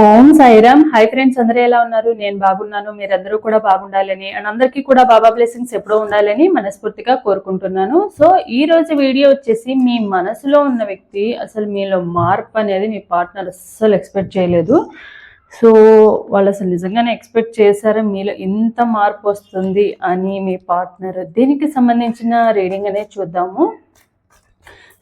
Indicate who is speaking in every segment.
Speaker 1: ఓం Sairam. Hi friends అందరూ ఎలా ఉన్నారు? నేను బాగున్నాను. మీరందరూ కూడా బాగుండాలని అండ్ అందరికీ కూడా బాబా బ్లెస్సింగ్స్ ఎప్పుడూ ఉండాలని మనస్ఫూర్తిగా కోరుకుంటున్నాను. సో ఈ రోజు వీడియో వచ్చేసి మీ మనసులో ఉన్న వ్యక్తి అసలు మీలో మార్పు అనేది మీ పార్ట్నర్ అస్సలు ఎక్స్పెక్ట్ చేయలేదు. సో వాళ్ళు అసలు నిజంగానే ఎక్స్పెక్ట్ చేశారా మీలో ఇంత మార్పు వస్తుంది అని మీ పార్ట్నర్ దీనికి సంబంధించిన రీడింగ్ అనేది చూద్దాము.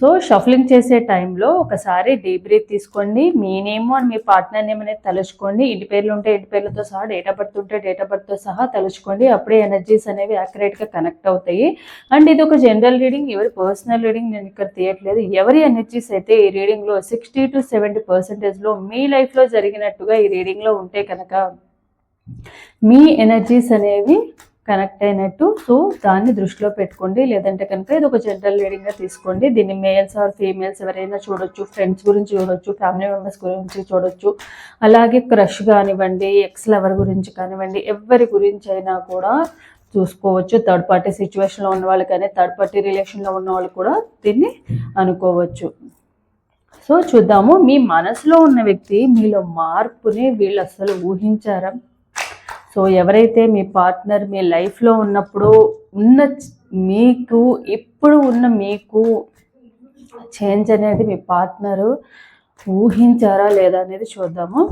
Speaker 1: సో షఫలింగ్ చేసే టైంలో ఒకసారి డీప్ బ్రీత్ తీసుకోండి. మీ నేమ్ అండ్ మీ పార్ట్నర్ నేమ్ అనేది తలుచుకోండి. ఇంటి పేర్లు ఉంటే ఇంటి పేర్లతో సహా డేట్ ఆఫ్ బర్త్ ఉంటే డేట్ ఆఫ్ బర్త్తో సహా తలుచుకోండి. అప్పుడే ఎనర్జీస్ అనేవి యాక్యురేట్గా కనెక్ట్ అవుతాయి. అండ్ ఇది ఒక జనరల్ రీడింగ్ ఎవరి పర్సనల్ రీడింగ్ నేను ఇక్కడ తీయట్లేదు. ఎవరి ఎనర్జీస్ అయితే ఈ రీడింగ్లో సిక్స్టీ టు సెవెంటీ పర్సెంటేజ్లో మీ లైఫ్లో జరిగినట్టుగా ఈ రీడింగ్లో ఉంటే కనుక మీ ఎనర్జీస్ అనేవి కనెక్ట్ అయినట్టు. సో దాన్ని దృష్టిలో పెట్టుకోండి. లేదంటే కనుక ఇది ఒక జనరల్ రీడింగ్గా తీసుకోండి. దీన్ని మేల్స్ ఆర్ ఫీమేల్స్ ఎవరైనా చూడొచ్చు ఫ్రెండ్స్ గురించి చూడొచ్చు ఫ్యామిలీ మెంబర్స్ గురించి చూడొచ్చు. అలాగే క్రష్ కానివ్వండి ఎక్స్ లవర్ గురించి కానివ్వండి ఎవరి గురించి అయినా కూడా చూసుకోవచ్చు. థర్డ్ పార్టీ సిచ్యువేషన్లో ఉన్న వాళ్ళు కానీ థర్డ్ పార్టీ రిలేషన్లో ఉన్న వాళ్ళు కూడా దీన్ని అనుకోవచ్చు. సో చూద్దాము. మీ మనసులో ఉన్న వ్యక్తి మీలో మార్పుని వీళ్ళు అసలు ఊహించారా? సో ఎవరైతే మీ పార్ట్నర్ మీ లైఫ్లో ఉన్నప్పుడు ఉన్న మీకు ఇప్పుడు ఉన్న మీకు చేంజ్ అనేది మీ పార్ట్నరు ఊహించారా లేదా అనేది చూద్దాము.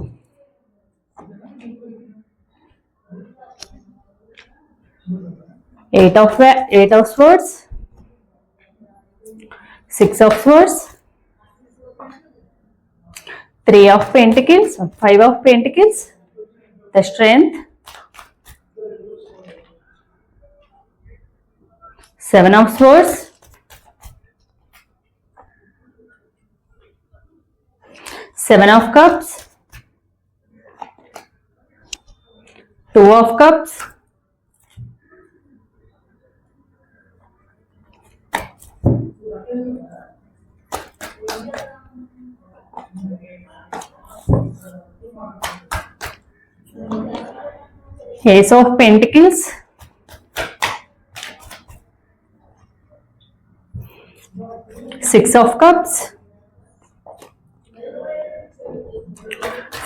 Speaker 1: Eight of eight of swords six of swords three of pentacles five of pentacles the strength seven of swords. Seven of cups. Two of cups. Ace of pentacles six of cups.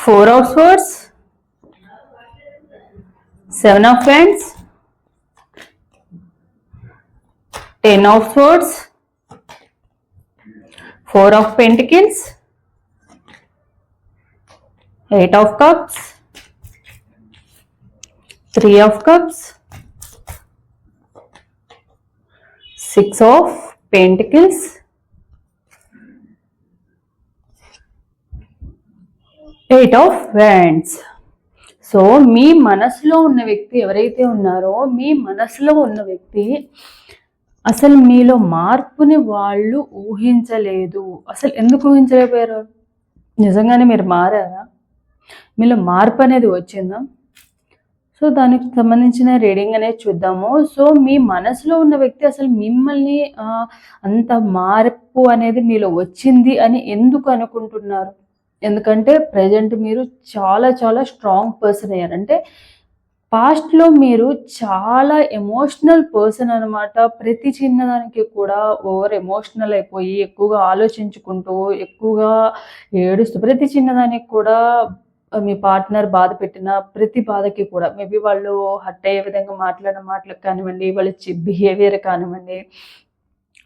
Speaker 1: Four of swords. Seven of wands. Ten of swords. Four of pentacles. Eight of cups. Three of cups. Six of pentacles eight of wands so మీ మనసులో ఉన్న వ్యక్తి ఎవరైతే ఉన్నారో మీ మనసులో ఉన్న వ్యక్తి అసలు మీలో మార్పుని వాళ్ళు ఊహించలేదు. అసలు ఎందుకు ఊహించలేకపోయారు? నిజంగానే మీరు మారారా? మీలో మార్పు అనేది వచ్చిందా? సో దానికి సంబంధించిన రీడింగ్ అనేది చూద్దాము. సో మీ మనసులో ఉన్న వ్యక్తి అసలు మిమ్మల్ని అంత మార్పు అనేది మీలో వచ్చింది అని ఎందుకు అనుకుంటున్నారు? ఎందుకంటే ప్రజెంట్ మీరు చాలా చాలా స్ట్రాంగ్ పర్సన్ అయ్యారు. అంటే పాస్ట్లో మీరు చాలా ఎమోషనల్ పర్సన్ అనమాట ప్రతి చిన్నదానికి కూడా ఓవర్ ఎమోషనల్ అయిపోయి ఎక్కువగా ఆలోచించుకుంటూ ఎక్కువగా ఏడుస్తూ ప్రతి చిన్నదానికి కూడా మీ పార్ట్నర్ బాధ పెట్టిన ప్రతి బాధకి కూడా మేబీ వాళ్ళు హట్ అయ్యే విధంగా మాట్లాడిన మాటలకు కానివ్వండి వాళ్ళ బిహేవియర్ కానివ్వండి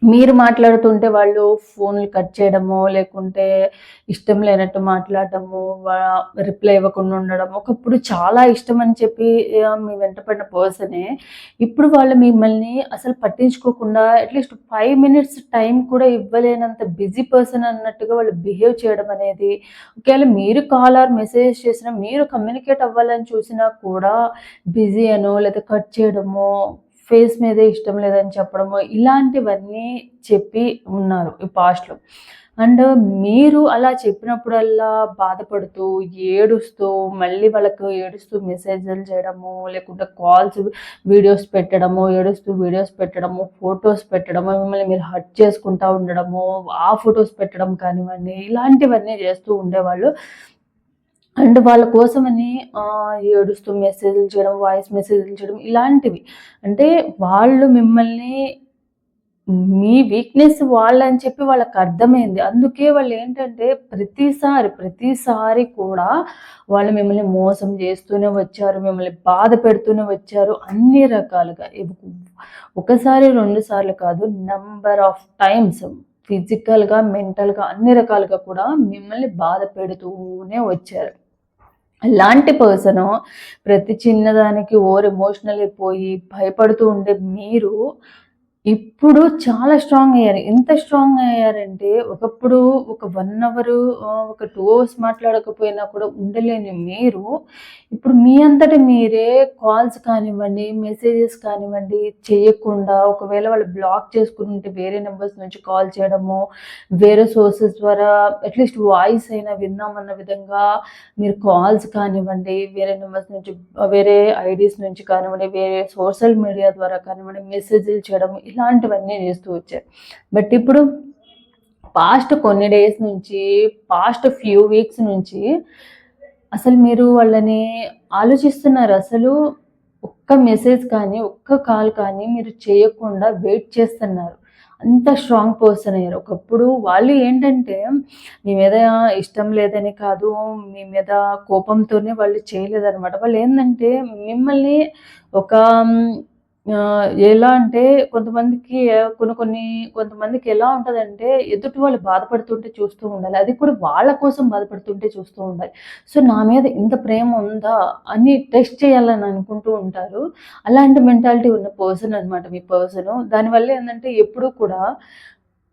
Speaker 1: మీరు మాట్లాడుతుంటే వాళ్ళు ఫోన్లు కట్ చేయడము లేకుంటే ఇష్టం లేనట్టు మాట్లాడటము రిప్లై ఇవ్వకుండా ఉండడం ఒకప్పుడు చాలా ఇష్టం అని చెప్పి మీ వెంటపడిన పర్సనే ఇప్పుడు వాళ్ళు మిమ్మల్ని అసలు పట్టించుకోకుండా అట్లీస్ట్ ఫైవ్ మినిట్స్ టైం కూడా ఇవ్వలేనంత బిజీ పర్సన్ అన్నట్టుగా వాళ్ళు బిహేవ్ చేయడం అనేది ఒకవేళ మీరు కాల్ ఆర్ మెసేజ్ చేసినా మీరు కమ్యూనికేట్ అవ్వాలని చూసినా కూడా బిజీ అనో లేదా కట్ చేయడము ఫేస్ మీదే ఇష్టం లేదని చెప్పడము ఇలాంటివన్నీ చెప్పి ఉన్నారు ఈ పాస్ట్లో. అండ్ మీరు అలా చెప్పినప్పుడల్లా బాధపడుతూ ఏడుస్తూ మళ్ళీ వాళ్ళకు ఏడుస్తూ మెసేజ్లు చేయడము లేకుంటే కాల్స్ వీడియోస్ పెట్టడము ఏడుస్తూ వీడియోస్ పెట్టడము ఫొటోస్ పెట్టడము మిమ్మల్ని మీరు హట్ చేసుకుంటా ఉండడము ఆ ఫొటోస్ పెట్టడం కానివ్వండి ఇలాంటివన్నీ చేస్తూ ఉండేవాళ్ళు. అండ్ వాళ్ళ కోసమని ఏడుస్తూ మెసేజ్లు చేయడం వాయిస్ మెసేజ్లు చేయడం ఇలాంటివి. అంటే వాళ్ళు మిమ్మల్ని మీ వీక్నెస్ వాళ్ళని చెప్పి వాళ్ళకి అర్థమైంది. అందుకే వాళ్ళు ఏంటంటే ప్రతిసారి ప్రతిసారి కూడా వాళ్ళు మిమ్మల్ని మోసం చేస్తూనే వచ్చారు మిమ్మల్ని బాధ పెడుతూనే వచ్చారు అన్ని రకాలుగా. ఒకసారి రెండు సార్లు కాదు నంబర్ ఆఫ్ టైమ్స్ ఫిజికల్గా మెంటల్గా అన్ని రకాలుగా కూడా మిమ్మల్ని బాధ పెడుతూనే వచ్చారు. అలాంటి పర్సన్ ప్రతి చిన్నదానికి ఓవర్ ఎమోషనల్ అయిపోయి భయపడుతూ ఉండే మీరు ఇప్పుడు చాలా స్ట్రాంగ్ అయ్యారు. ఎంత స్ట్రాంగ్ అయ్యారంటే ఒకప్పుడు ఒక వన్ అవర్ ఒక టూ అవర్స్ మాట్లాడకపోయినా కూడా ఉండలేని మీరు. ఇప్పుడు మీ అంతటి మీరే కాల్స్ కానివ్వండి మెసేజెస్ కానివ్వండి చేయకుండా ఒకవేళ వాళ్ళు బ్లాక్ చేసుకుని ఉంటే వేరే నెంబర్స్ నుంచి కాల్ చేయడము వేరే సోర్సెస్ ద్వారా అట్లీస్ట్ వాయిస్ అయినా విన్నామన్న విధంగా మీరు కాల్స్ కానివ్వండి వేరే నెంబర్స్ నుంచి వేరే ఐడీస్ నుంచి కానివ్వండి వేరే సోషల్ మీడియా ద్వారా కానివ్వండి మెసేజ్లు చేయడం ఇలాంటివన్నీ చేస్తూ వచ్చారు. బట్ ఇప్పుడు పాస్ట్ కొన్ని డేస్ నుంచి పాస్ట్ ఫ్యూ వీక్స్ నుంచి అసలు మీరు వాళ్ళని ఆలోచిస్తున్నారు. అసలు ఒక్క మెసేజ్ కానీ ఒక్క కాల్ కానీ మీరు చేయకుండా వెయిట్ చేస్తున్నారు. అంత స్ట్రాంగ్ పర్సన్ అయ్యారు. ఒకప్పుడు వాళ్ళు ఏంటంటే మీ మీద ఇష్టం లేదని కాదు మీ మీద కోపంతోనే వాళ్ళు చేయలేదన్నమాట. వాళ్ళు ఏంటంటే మిమ్మల్ని ఒక ఎలా అంటే కొంతమందికి కొన్ని కొన్ని కొంతమందికి ఎలా ఉంటుందంటే ఎదుటి వాళ్ళు బాధపడుతుంటే చూస్తూ ఉండాలి. అది కూడా వాళ్ళ కోసం బాధపడుతుంటే చూస్తూ ఉండాలి. సో నా మీద ఇంత ప్రేమ ఉందా అని టెస్ట్ చేయాలని అనుకుంటూ ఉంటారు. అలాంటి మెంటాలిటీ ఉన్న పర్సన్ అనమాట మీ పర్సన్. దానివల్ల ఏంటంటే ఎప్పుడూ కూడా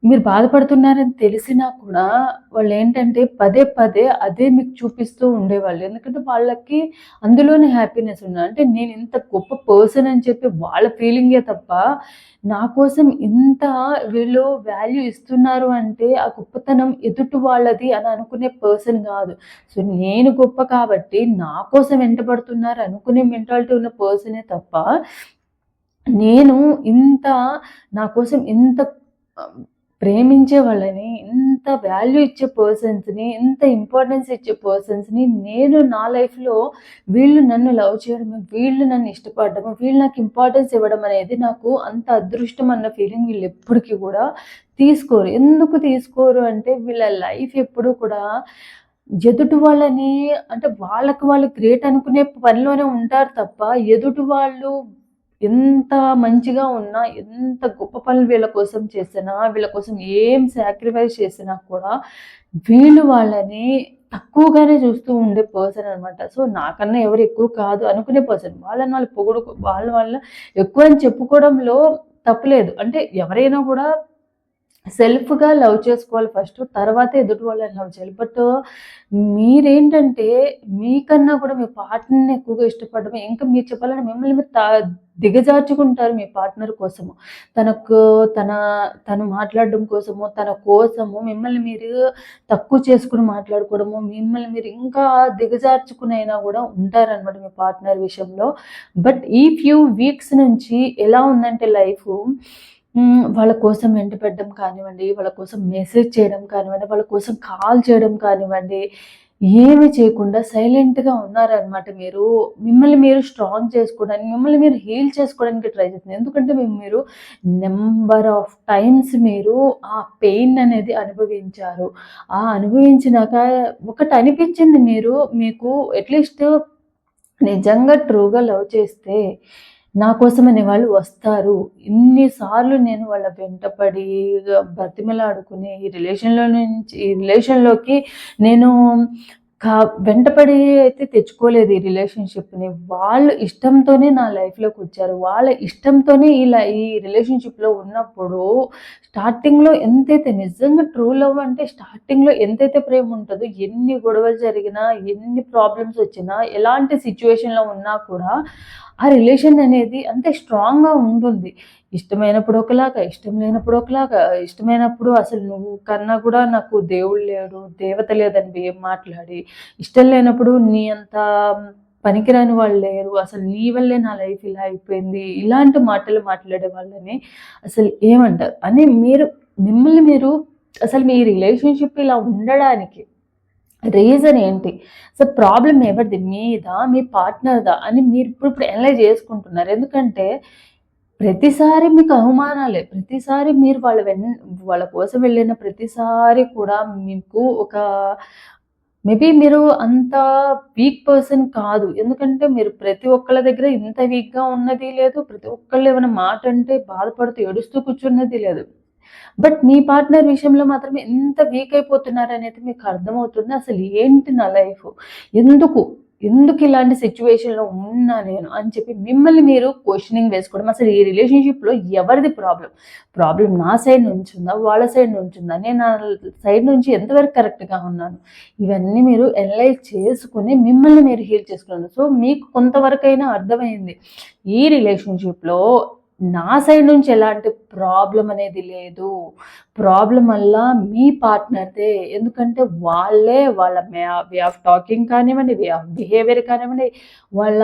Speaker 1: మీరు బాధపడుతున్నారని తెలిసినా కూడా వాళ్ళు ఏంటంటే పదే పదే అదే మీకు చూపిస్తూ ఉండేవాళ్ళు. ఎందుకంటే వాళ్ళకి అందులోనే హ్యాపీనెస్ ఉన్న అంటే నేను ఇంత గొప్ప పర్సన్ అని చెప్పి వాళ్ళ ఫీలింగే తప్ప నా కోసం ఇంత వీళ్ళు వాల్యూ ఇస్తున్నారు అంటే ఆ గొప్పతనం ఎదుటి వాళ్ళది అని అనుకునే పర్సన్ కాదు. సో నేను గొప్ప కాబట్టి నా కోసం వెంటబడుతున్నారు అనుకునే మెంటాలిటీ ఉన్న పర్సనే తప్ప నేను ఇంత నా కోసం ఇంత ప్రేమించే వాళ్ళని ఇంత వాల్యూ ఇచ్చే పర్సన్స్ని ఇంత ఇంపార్టెన్స్ ఇచ్చే పర్సన్స్ని నేను నా లైఫ్లో వీళ్ళు నన్ను లవ్ చేయడం వీళ్ళు నన్ను ఇష్టపడడం వీళ్ళు నాకు ఇంపార్టెన్స్ ఇవ్వడం అనేది నాకు అంత అదృష్టం అన్న ఫీలింగ్ వీళ్ళు ఎప్పటికీ కూడా తీసుకోరు. ఎందుకు తీసుకోరు అంటే వీళ్ళ లైఫ్ ఎప్పుడు కూడా ఎదుటి వాళ్ళని అంటే వాళ్ళకి వాళ్ళు గ్రేట్ అనుకునే పనిలోనే ఉంటారు తప్ప ఎదుటి వాళ్ళు ఎంత మంచిగా ఉన్నా ఎంత గొప్ప పనులు వీళ్ళ కోసం చేసినా వీళ్ళ కోసం ఏం సాక్రిఫైస్ చేసినా కూడా వీళ్ళు వాళ్ళని తక్కువగానే చూస్తూ ఉండే పర్సన్ అనమాట సో నాకన్నా ఎవరు ఎక్కువ కాదు అనుకునే పర్సన్ వాళ్ళని వాళ్ళు పొగుడు వాళ్ళ వాళ్ళ ఎక్కువ అని చెప్పుకోవడంలో తప్పులేదు అంటే ఎవరైనా కూడా సెల్ఫ్గా లవ్ చేసుకోవాలి ఫస్ట్ తర్వాత ఎదుటి వాళ్ళని లవ్ చేయాలి. బట్ మీరేంటంటే మీకన్నా కూడా మీ పార్ట్నర్ని ఎక్కువగా ఇష్టపడడం ఇంకా మీరు చెప్పాలంటే మిమ్మల్ని మీరు తా- దిగజార్చుకుంటారు మీ పార్ట్నర్ కోసము. తనకు తన తను మాట్లాడడం కోసము తన కోసము మిమ్మల్ని మీరు తక్కువ చేసుకుని మాట్లాడుకోవడము మిమ్మల్ని మీరు ఇంకా దిగజార్చుకునైనా కూడా ఉంటారనమాట మీ పార్ట్నర్ విషయంలో. బట్ ఈ ఫ్యూ వీక్స్ నుంచి ఎలా ఉందంటే లైఫ్ వాళ్ళ కోసం వెంట పెట్టడం కానివ్వండి వాళ్ళ కోసం మెసేజ్ చేయడం కానివ్వండి వాళ్ళ కోసం కాల్ చేయడం కానివ్వండి ఏమి చేయకుండా సైలెంట్గా ఉన్నారనమాట మీరు. మిమ్మల్ని మీరు స్ట్రాంగ్ చేసుకోవడానికి మిమ్మల్ని మీరు హీల్ చేసుకోవడానికి ట్రై చేస్తుంది ఎందుకంటే మేము మీరు నెంబర్ ఆఫ్ టైమ్స్ మీరు ఆ పెయిన్ అనేది అనుభవించారు. ఆ అనుభవించినాక ఒకటి అనిపించింది మీరు మీకు అట్లీస్ట్ నిజంగా ట్రూగా లవ్ చేస్తే నా కోసం అనే వాళ్ళు వస్తారు. ఇన్నిసార్లు నేను వాళ్ళ వెంటపడి బతిమలాడుకుని ఈ రిలేషన్లో నుంచి ఈ రిలేషన్లోకి నేను కా వెంటపడి అయితే తెచ్చుకోలేదు ఈ రిలేషన్షిప్ని. వాళ్ళు ఇష్టంతోనే నా లైఫ్లోకి వచ్చారు. వాళ్ళ ఇష్టంతోనే ఇలా ఈ రిలేషన్షిప్లో ఉన్నప్పుడు స్టార్టింగ్లో ఎంతైతే నిజంగా ట్రూ లవ్ అంటే స్టార్టింగ్లో ఎంతైతే ప్రేమ ఉంటుందో ఎన్ని గొడవలు జరిగినా ఎన్ని ప్రాబ్లమ్స్ వచ్చినా ఎలాంటి సిచ్యువేషన్లో ఉన్నా కూడా ఆ రిలేషన్ అనేది అంతే స్ట్రాంగ్గా ఉంటుంది. ఇష్టమైనప్పుడు ఒకలాగా ఇష్టం లేనప్పుడు ఒకలాగా ఇష్టమైనప్పుడు అసలు నువ్వు కన్నా కూడా నాకు దేవుడు లేడు దేవత లేదని ఏం మాట్లాడి. ఇష్టం లేనప్పుడు నీ అంత పనికిరాని వాళ్ళు లేరు అసలు నీ వల్లే నా లైఫ్ ఇలా అయిపోయింది ఇలాంటి మాటలు మాట్లాడే వాళ్ళని అసలు ఏమంటారు? అని మీరు మిమ్మల్ని మీరు అసలు మీ రిలేషన్షిప్ ఇలా ఉండడానికి రీజన్ ఏంటి? అసలు ప్రాబ్లం ఎవరిది? మీద? మీ పార్ట్నర్దా? అని మీరు ఇప్పుడు ఇప్పుడు అనలైజ్ చేసుకుంటున్నారు. ఎందుకంటే ప్రతిసారి మీకు అవమానాలే. ప్రతిసారి మీరు వాళ్ళ వెన్ వాళ్ళ కోసం వెళ్ళిన ప్రతిసారి కూడా మీకు ఒక మేబీ మీరు అంత వీక్ పర్సన్ కాదు. ఎందుకంటే మీరు ప్రతి ఒక్కళ్ళ దగ్గర ఇంత వీక్గా ఉన్నది లేదు. ప్రతి ఒక్కళ్ళు ఏమైనా మాట అంటే బాధపడుతూ ఏడుస్తూ కూర్చున్నది లేదు. బట్ మీ పార్ట్నర్ విషయంలో మాత్రం ఎంత వీక్ అయిపోతున్నారు అనేది మీకు అర్థమవుతుంది. అసలు ఏంటి నా లైఫ్? ఎందుకు? ఎందుకు ఇలాంటి సిచ్యువేషన్లో ఉన్నా నేను? అని చెప్పి మిమ్మల్ని మీరు క్వశ్చనింగ్ వేసుకోవడం. అసలు ఈ రిలేషన్షిప్లో ఎవరిది ప్రాబ్లం ప్రాబ్లం నా సైడ్ నుంచి ఉందా? వాళ్ళ సైడ్ నుంచి ఉందా? నేను నా సైడ్ నుంచి ఎంతవరకు కరెక్ట్గా ఉన్నాను? ఇవన్నీ మీరు ఎనలైజ్ చేసుకుని మిమ్మల్ని మీరు హీల్ చేసుకున్నాను సో మీకు కొంతవరకైనా అర్థమైంది. ఈ రిలేషన్షిప్లో నా సైడ్ నుంచి ఎలాంటి ప్రాబ్లం అనేది లేదు. ప్రాబ్లం వల్ల మీ పార్ట్నర్దే ఎందుకంటే వాళ్ళే వాళ్ళ వే ఆఫ్ టాకింగ్ కానివ్వండి వే ఆఫ్ బిహేవియర్ కానివ్వండి వాళ్ళ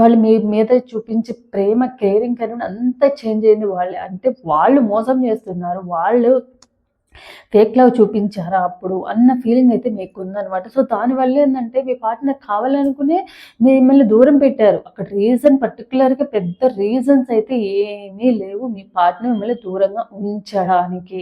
Speaker 1: వాళ్ళు మీ మీద చూపించే ప్రేమ కేరింగ్ కానివ్వండి అంతా చేంజ్ అయింది వాళ్ళే. అంటే వాళ్ళు మోసం చేస్తున్నారు. వాళ్ళు ఫేక్ లవ్ చూపించారా అప్పుడు అన్న ఫీలింగ్ అయితే మీకు ఉందనమాట సో దానివల్ల ఏంటంటే మీ పార్ట్నర్ కావాలనుకునే మిమ్మల్ని దూరం పెట్టారు. అక్కడ రీజన్ పర్టికులర్గా పెద్ద రీజన్స్ అయితే ఏమీ లేవు. మీ పార్ట్నర్ మిమ్మల్ని దూరంగా ఉంచడానికి.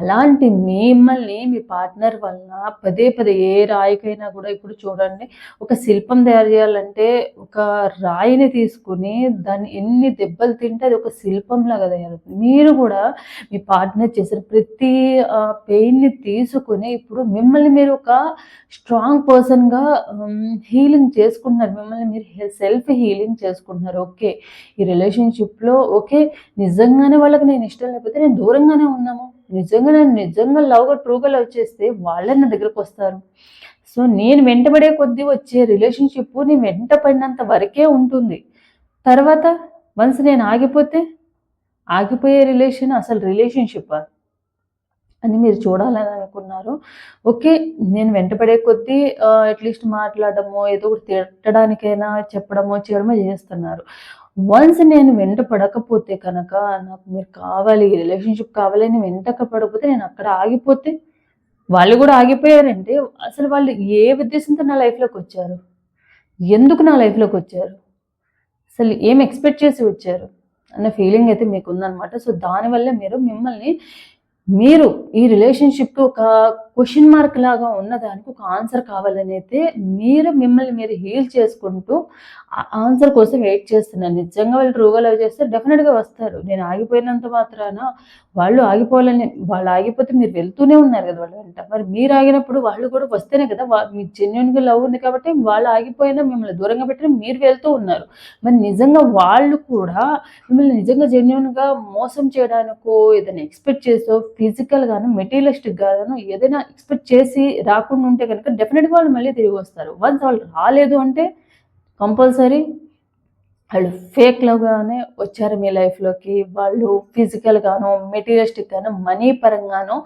Speaker 1: అలాంటి మిమ్మల్ని మీ పార్ట్నర్ వలన పదే పదే ఏ రాయికైనా కూడా ఇప్పుడు చూడండి ఒక శిల్పం తయారు చేయాలంటే ఒక రాయిని తీసుకుని దాన్ని ఎన్ని దెబ్బలు తింటే అది ఒక శిల్పంలాగా తయారవుతుంది. మీరు కూడా మీ పార్ట్నర్ చేసిన ప్రతి పెయిన్ని తీసుకుని ఇప్పుడు మిమ్మల్ని మీరు ఒక స్ట్రాంగ్ పర్సన్గా హీలింగ్ చేసుకుంటున్నారు. మిమ్మల్ని మీరు సెల్ఫ్ హీలింగ్ చేసుకుంటున్నారు. ఓకే. ఈ రిలేషన్షిప్లో ఓకే నిజంగానే వాళ్ళకి నేను ఇష్టం లేకపోతే నేను దూరంగానే ఉన్నాము నిజంగా నేను నిజంగా లవ్గా ట్రూగా లవ్ చేస్తే వాళ్ళే నా దగ్గరకు వస్తారు. సో నేను వెంటబడే కొద్దీ వచ్చే రిలేషన్షిప్ నేను వెంట పడినంత వరకే ఉంటుంది. తర్వాత వన్స్ నేను ఆగిపోతే ఆగిపోయే రిలేషన్ అసలు రిలేషన్షిప్ అని మీరు చూడాలని అనుకున్నారు ఓకే నేను వెంటపడే కొద్దీ అట్లీస్ట్ మాట్లాడడమో ఏదో ఒకటి తిట్టడానికైనా చెప్పడమో చేయడమో చేస్తున్నారు. వన్స్ నేను వెంట పడకపోతే కనుక నాకు మీరు కావాలి రిలేషన్షిప్ కావాలి నేను వెంట పడకపోతే నేను అక్కడ ఆగిపోతే వాళ్ళు కూడా ఆగిపోయారంటే అసలు వాళ్ళు ఏ ఉద్దేశంతో నా లైఫ్లోకి వచ్చారు? ఎందుకు నా లైఫ్లోకి వచ్చారు? అసలు ఏం ఎక్స్పెక్ట్ చేసి వచ్చారు? అన్న ఫీలింగ్ అయితే మీకు ఉందన్నమాట సో దానివల్ల మీరు మిమ్మల్ని మీరు ఈ రిలేషన్షిప్కి ఒక క్వశ్చన్ మార్క్ లాగా ఉన్నదానికి ఒక ఆన్సర్ కావాలని అయితే మీరు మిమ్మల్ని మీరు హీల్ చేసుకుంటూ ఆ ఆన్సర్ కోసం వెయిట్ చేస్తున్నారు. నిజంగా వాళ్ళు ట్రూగా లవ్ చేస్తే డెఫినెట్గా వస్తారు. నేను ఆగిపోయినంత మాత్రాన వాళ్ళు ఆగిపోవాలని వాళ్ళు ఆగిపోతే మీరు వెళ్తూనే ఉన్నారు కదా వాళ్ళు వెంట మరి మీరు ఆగినప్పుడు వాళ్ళు కూడా వస్తేనే కదా మీ జెన్యున్గా లవ్ ఉంది కాబట్టి వాళ్ళు ఆగిపోయినా మిమ్మల్ని దూరంగా పెట్టిన మీరు వెళ్తూ ఉన్నారు. మరి నిజంగా వాళ్ళు కూడా మిమ్మల్ని నిజంగా జెన్యున్గా మోసం చేయడానికో ఏదైనా ఎక్స్పెక్ట్ చేసో ఫిజికల్గాను మెటీరియలిస్టిక్ గాను ఏదైనా ఎక్స్పెక్ట్ చేసి రాకుండా ఉంటే కనుక డెఫినెట్గా వాళ్ళు మళ్ళీ తిరిగి వస్తారు. వన్స్ వాళ్ళు రాలేదు అంటే కంపల్సరీ వాళ్ళు ఫేక్ లవ్గానే వచ్చారు మీ లైఫ్లోకి వాళ్ళు ఫిజికల్గానో మెటీరియలిస్టిక్గానో మనీ పరంగానో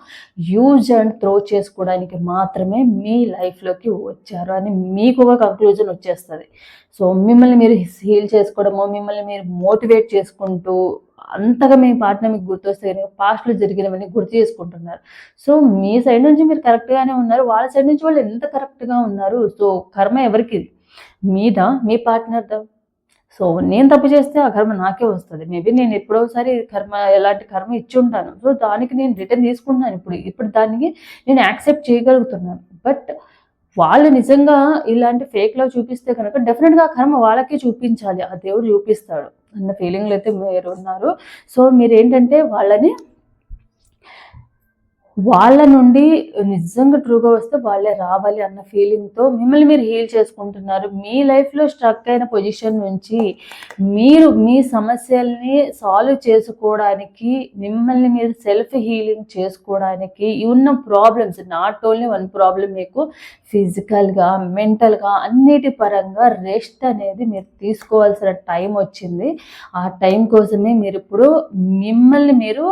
Speaker 1: యూజ్ అండ్ త్రో చేసుకోవడానికి మాత్రమే మీ లైఫ్లోకి వచ్చారు అని మీకు ఒక కంక్లూజన్ వచ్చేస్తుంది. సో మిమ్మల్ని మీరు హీల్ చేసుకోవడము మిమ్మల్ని మీరు మోటివేట్ చేసుకుంటూ అంతగా మీ పాటన మీకు గుర్తొస్తే పాస్ట్లో జరిగినవన్నీ గుర్తు చేసుకుంటున్నారు. సో మీ సైడ్ నుంచి మీరు కరెక్ట్గానే ఉన్నారు. వాళ్ళ సైడ్ నుంచి వాళ్ళు ఎంత కరెక్ట్గా ఉన్నారు? సో కర్మ ఎవరికి? మీద? మీ పార్ట్నర్ సో నేను తప్పు చేస్తే ఆ కర్మ నాకే వస్తుంది. మేబీ నేను ఎప్పుడోసారి కర్మ ఎలాంటి కర్మ ఇచ్చి ఉంటాను. సో దానికి నేను రిటర్న్ తీసుకుంటున్నాను ఇప్పుడు. ఇప్పుడు దానికి నేను యాక్సెప్ట్ చేయగలుగుతున్నాను. బట్ వాళ్ళు నిజంగా ఇలాంటి ఫేక్ చూపిస్తే కనుక డెఫినెట్గా కర్మ వాళ్ళకే చూపించాలి. ఆ దేవుడు చూపిస్తాడు. అన్న ఫీలింగ్లు అయితే మీరు ఉన్నారు. సో మీరు ఏంటంటే వాళ్ళని వాళ్ళ నుండి నిజంగా ట్రూగా వస్తే వాళ్ళే రావాలి అన్న ఫీలింగ్తో మిమ్మల్ని మీరు హీల్ చేసుకుంటున్నారు. మీ లైఫ్లో స్ట్రక్ అయిన పొజిషన్ నుంచి మీరు మీ సమస్యల్ని సాల్వ్ చేసుకోవడానికి మిమ్మల్ని మీరు సెల్ఫ్ హీలింగ్ చేసుకోవడానికి ఉన్న problems not only one problem మీకు ఫిజికల్గా మెంటల్గా అన్నిటి పరంగా రెస్ట్ అనేది మీరు తీసుకోవాల్సిన టైం వచ్చింది. ఆ టైం కోసమే మీరు ఇప్పుడు మిమ్మల్ని మీరు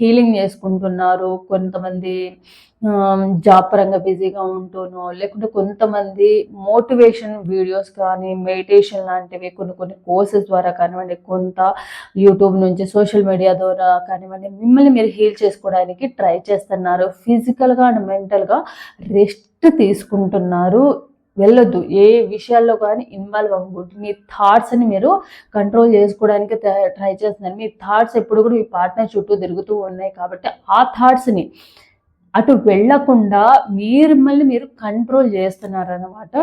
Speaker 1: హీలింగ్ చేసుకుంటున్నారు. కొంతమంది జాబ్ పరంగా బిజీగా ఉంటూనో లేకుంటే కొంతమంది మోటివేషన్ వీడియోస్ కానీ మెడిటేషన్ లాంటివి కొన్ని కొన్ని కోర్సెస్ ద్వారా కానివ్వండి కొంత యూట్యూబ్ నుంచి సోషల్ మీడియా ద్వారా కానివ్వండి మిమ్మల్ని మీరు హీల్ చేసుకోవడానికి ట్రై చేస్తున్నారు. ఫిజికల్గా అండ్ మెంటల్గా రెస్ట్ తీసుకుంటున్నారు. వెళ్ళొద్దు. ఏ విషయాల్లో కానీ ఇన్వాల్వ్ అవ్వకూడదు. మీ థాట్స్ని మీరు కంట్రోల్ చేసుకోవడానికి ట్రై చేస్తున్నారు. మీ థాట్స్ ఎప్పుడు కూడా మీ పార్ట్నర్ చుట్టూ తిరుగుతూ ఉన్నాయి కాబట్టి ఆ థాట్స్ని అటు వెళ్ళకుండా మీరు మళ్ళీ మీరు కంట్రోల్ చేస్తున్నారు అనమాట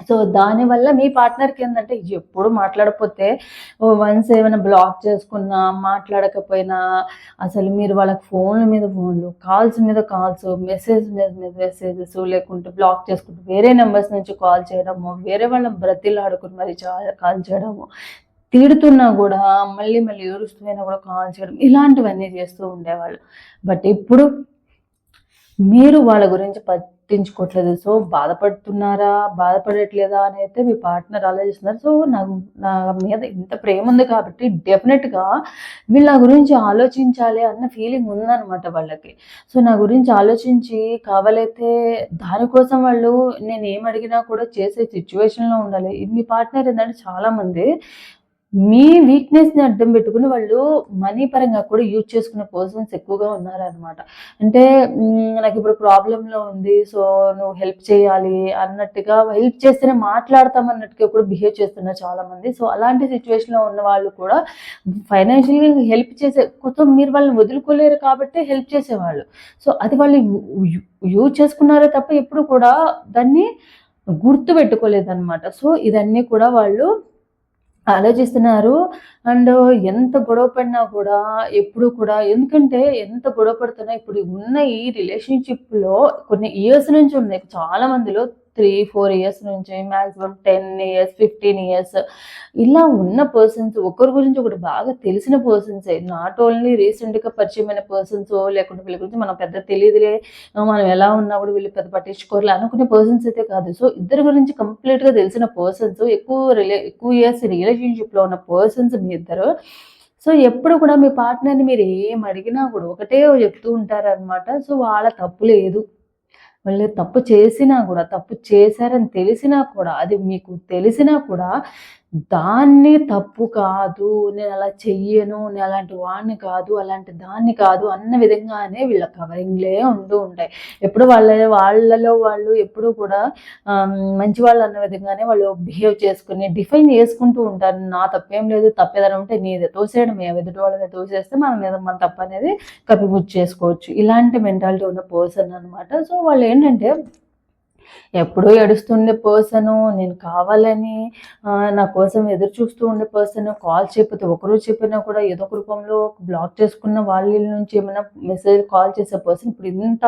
Speaker 1: సో దానివల్ల మీ పార్ట్నర్కి ఏంటంటే ఎప్పుడు మాట్లాడకపోతే వన్స్ ఏమైనా బ్లాక్ చేసుకున్నా మాట్లాడకపోయినా అసలు మీరు వాళ్ళకి ఫోన్ల మీద ఫోన్లు కాల్స్ మీద కాల్స్ మెసేజ్ మీద మీద మెసేజెస్ లేకుంటే బ్లాక్ చేసుకుంటూ వేరే నెంబర్స్ నుంచి కాల్ చేయడము వేరే వాళ్ళ బ్రతిలు ఆడుకుని మరి కాల్ చేయడము తిడుతున్నా కూడా మళ్ళీ మళ్ళీ ఏడుస్తున్నా కూడా కాల్ చేయడం ఇలాంటివన్నీ చేస్తూ ఉండేవాళ్ళు. బట్ ఇప్పుడు మీరు వాళ్ళ గురించి పట్టించుకోవట్లేదు సో బాధపడుతున్నారా? బాధపడట్లేదా? అని అయితే మీ పార్ట్నర్ ఆలోచిస్తున్నారు. సో నాకు నా మీద ఇంత ప్రేమ ఉంది కాబట్టి డెఫినెట్గా వీళ్ళు నా గురించి ఆలోచించాలి అన్న ఫీలింగ్ ఉందన్నమాట వాళ్ళకి. సో నా గురించి ఆలోచించి కావాలైతే దానికోసం వాళ్ళు నేను ఏం అడిగినా కూడా చేసే సిచ్యువేషన్లో ఉండాలి. మీ పార్ట్నర్ ఏంటంటే చాలామంది మీ వీక్నెస్ని అడ్డం పెట్టుకుని వాళ్ళు మనీ పరంగా కూడా యూజ్ చేసుకునే పర్సన్స్ ఎక్కువగా ఉన్నారనమాట అంటే నాకు ఇప్పుడు ప్రాబ్లంలో ఉంది సో నువ్వు హెల్ప్ చేయాలి అన్నట్టుగా హెల్ప్ చేస్తేనే మాట్లాడతాం అన్నట్టుగా కూడా బిహేవ్ చేస్తున్నారు చాలామంది. సో అలాంటి సిచ్యువేషన్లో ఉన్న వాళ్ళు కూడా ఫైనాన్షియల్గా హెల్ప్ చేసే కొత్త మీరు వాళ్ళని వదులుకోలేరు కాబట్టి హెల్ప్ చేసేవాళ్ళు. సో అది వాళ్ళు యూజ్ చేసుకున్నారే తప్ప ఎప్పుడు కూడా దాన్ని గుర్తు పెట్టుకోలేదన్నమాట. సో ఇదన్నీ కూడా వాళ్ళు ఆలోచిస్తున్నారు. అండ్ ఎంత గొడవ పడినా కూడా ఎప్పుడు కూడా ఎందుకంటే ఎంత గొడవ పడుతున్నా ఇప్పుడు ఉన్న ఈ రిలేషన్షిప్లో కొన్ని ఇయర్స్ నుంచి ఉన్నాయి. చాలా మందిలో త్రీ ఫోర్ ఇయర్స్ నుంచి maximum ten years fifteen years ఇలా ఉన్న పర్సన్స్ ఒకరి గురించి ఒకటి బాగా తెలిసిన పర్సన్స్ నాట్ ఓన్లీ రీసెంట్గా పరిచయమైన పర్సన్స్ లేకుంటే వీళ్ళ గురించి మనం పెద్ద తెలియదులే. మనం ఎలా ఉన్నా కూడా వీళ్ళు పెద్ద పట్టించుకోవాలి అనుకునే పర్సన్స్ అయితే కాదు. సో ఇద్దరి గురించి కంప్లీట్గా తెలిసిన పర్సన్స్ ఎక్కువ రిలే ఎక్కువ ఇయర్స్ రిలేషన్షిప్లో ఉన్న పర్సన్స్ మీ ఇద్దరు. సో ఎప్పుడు కూడా మీ పార్ట్నర్ని మీరు ఏం అడిగినా కూడా ఒకటే చెప్తూ ఉంటారనమాట సో వాళ్ళ తప్పు లేదు. వాళ్ళు తప్పు చేసినా కూడా తప్పు చేశారని తెలిసినా కూడా అది మీకు తెలిసినా కూడా దాన్ని తప్పు కాదు నేను అలా చెయ్యను నేను అలాంటి వాడిని కాదు అలాంటి దాన్ని కాదు అన్న విధంగానే వీళ్ళ కవరింగ్లే ఉంటూ ఉంటాయి. ఎప్పుడు వాళ్ళ వాళ్ళలో వాళ్ళు ఎప్పుడు కూడా మంచి వాళ్ళు అన్న విధంగానే వాళ్ళు బిహేవ్ చేసుకుని డిఫైన్ చేసుకుంటూ ఉంటారు. నా తప్పేం లేదు తప్పేదని ఉంటే నీదే తోసేయడం ఎదుటి వాళ్ళని తోసేస్తే మన మీద మన తప్పు అనేది కప్పిపుచ్చి చేసుకోవచ్చు ఇలాంటి మెంటాలిటీ ఉన్న పర్సన్ అనమాట సో వాళ్ళు ఏంటంటే ఎప్పుడూ ఏడుస్తుండే పర్సను నేను కావాలని నా కోసం ఎదురు చూస్తూ ఉండే పర్సన్ కాల్ చెప్పితే ఒకరు చెప్పినా కూడా ఏదో ఒక రూపంలో బ్లాక్ చేసుకున్న వాళ్ళ నుంచి ఏమైనా మెసేజ్ కాల్ చేసే పర్సన్ ఇప్పుడు ఇంత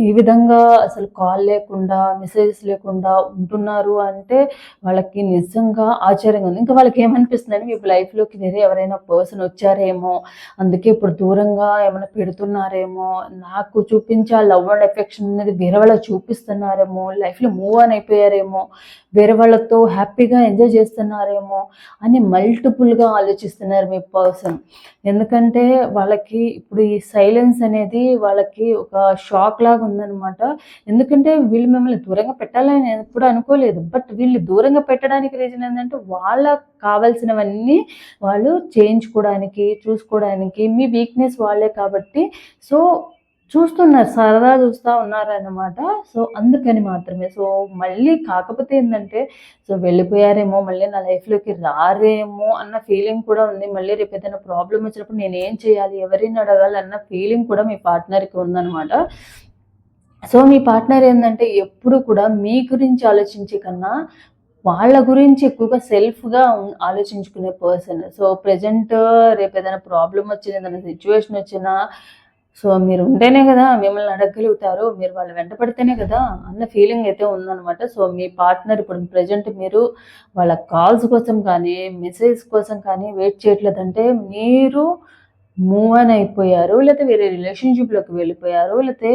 Speaker 1: ఈ విధంగా అసలు కాల్ లేకుండా మెసేజెస్ లేకుండా ఉంటున్నారు అంటే వాళ్ళకి నిజంగా ఆశ్చర్యంగా ఉంది. ఇంకా వాళ్ళకి ఏమనిపిస్తుందని మీ లైఫ్లోకి వేరే ఎవరైనా పర్సన్ వచ్చారేమో అందుకే ఇప్పుడు దూరంగా ఏమైనా పెడుతున్నారేమో నాకు చూపించే లవ్ అండ్ ఎఫెక్షన్ అనేది వేరే వాళ్ళ చూపిస్తున్నారేమో లైఫ్లో మూవ్ ఆన్ అయిపోయారేమో వేరే వాళ్ళతో హ్యాపీగా ఎంజాయ్ చేస్తున్నారేమో అని మల్టిపుల్గా ఆలోచిస్తున్నారు మీ పర్సన్ ఎందుకంటే వాళ్ళకి ఇప్పుడు ఈ సైలెన్స్ అనేది వాళ్ళకి ఒక షాక్ లాగా ఉందనమాట ఎందుకంటే వీళ్ళు మిమ్మల్ని దూరంగా పెట్టాలని ఎప్పుడు అనుకోలేదు. బట్ వీళ్ళు దూరంగా పెట్టడానికి రీజన్ ఏంటంటే వాళ్ళకి కావాల్సినవన్నీ వాళ్ళు చేయించుకోవడానికి చూసుకోవడానికి మీ వీక్నెస్ వాళ్ళే కాబట్టి. సో చూస్తున్నారు సరదా చూస్తూ ఉన్నారన్నమాట. సో అందుకని మాత్రమే. సో మళ్ళీ కాకపోతే ఏంటంటే సో వెళ్ళిపోయారేమో మళ్ళీ నా లైఫ్లోకి రారేమో అన్న ఫీలింగ్ కూడా ఉంది. మళ్ళీ రేపు ఏదైనా ప్రాబ్లం వచ్చినప్పుడు నేను ఏం చేయాలి ఎవరిని అడగాలి అన్న ఫీలింగ్ కూడా మీ పార్ట్నర్కి ఉందన్నమాట. సో మీ పార్ట్నర్ ఏంటంటే ఎప్పుడు కూడా మీ గురించి ఆలోచించే కన్నా వాళ్ళ గురించి ఎక్కువగా సెల్ఫ్గా ఆలోచించుకునే పర్సన్. సో ప్రజెంట్ రేపు ఏదైనా ప్రాబ్లం వచ్చిన ఏదైనా సిచ్యువేషన్ వచ్చినా సో మీరు ఉంటేనే కదా మిమ్మల్ని అడగగలుగుతారు మీరు వాళ్ళు వెంట పడితేనే కదా అన్న ఫీలింగ్ అయితే ఉందన్నమాట. సో మీ పార్ట్నర్ ఇప్పుడు ప్రజెంట్ మీరు వాళ్ళ కాల్స్ కోసం కానీ మెసేజ్ కోసం కానీ వెయిట్ చేయట్లేదంటే మీరు మూవ్ ఆన్ అయిపోయారు లేకపోతే వేరే రిలేషన్షిప్లోకి వెళ్ళిపోయారు లేకపోతే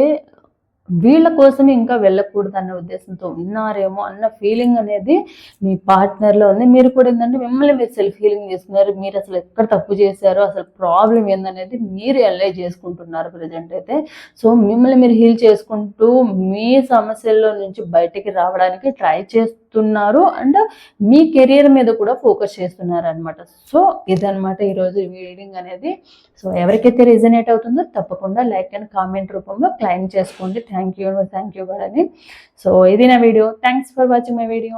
Speaker 1: వీళ్ళ కోసమే ఇంకా వెళ్ళకూడదు అన్న ఉద్దేశంతో ఉన్నారేమో అన్న ఫీలింగ్ అనేది మీ పార్ట్నర్లో ఉంది. మీరు కూడా ఏంటంటే మిమ్మల్ని మీరు సెల్ఫ్ హీలింగ్ చేసుకున్నారు మీరు అసలు ఎక్కడ తప్పు చేశారు? అసలు ప్రాబ్లం ఏందనేది మీరు ఎనలైజ్ చేసుకుంటున్నారు ప్రజెంట్ అయితే. సో మిమ్మల్ని మీరు హీల్ చేసుకుంటూ మీ సమస్యల్లో నుంచి బయటికి రావడానికి ట్రై చేస్తున్నారు అండ్ మీ కెరియర్ మీద కూడా ఫోకస్ చేస్తున్నారు అనమాట సో ఇదనమాట ఈరోజు రీడింగ్ అనేది. సో ఎవరికైతే రిజనేట్ అవుతుందో తప్పకుండా లైక్ అండ్ కామెంట్ రూపంలో క్లైమ్ చేసుకోండి. థ్యాంక్ యూ థ్యాంక్ యూ కూడా అని సో ఇది నా video. Thanks for watching my video.